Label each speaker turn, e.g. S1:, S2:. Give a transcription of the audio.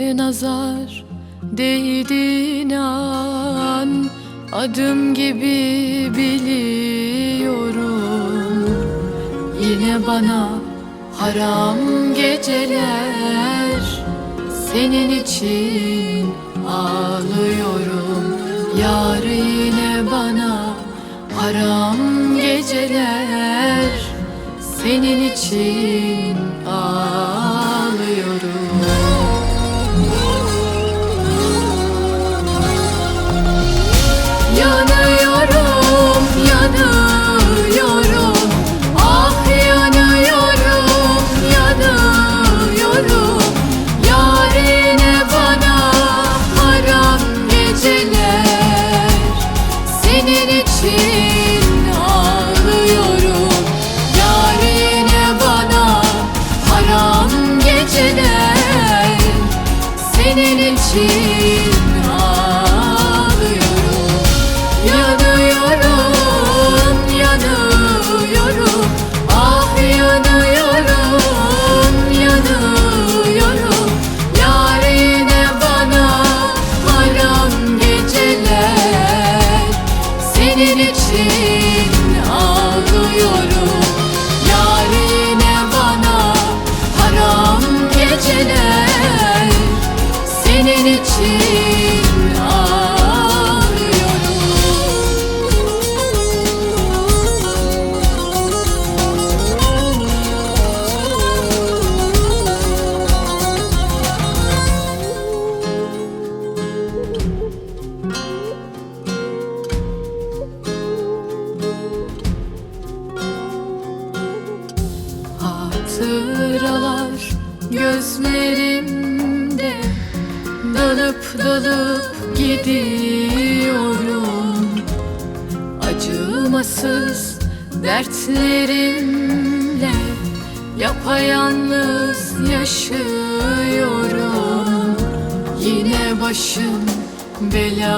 S1: nazar değdiğin an Adım gibi biliyorum. Yine bana haram geceler. Senin için ağlıyorum. Yar yine bana haram geceler. Senin için Senin için Senin için Hatıralar gözlerimde Dalıp dalıp gidiyorum. Acımasız dertlerimle Yapayalnız yaşıyorum. Yine başım bela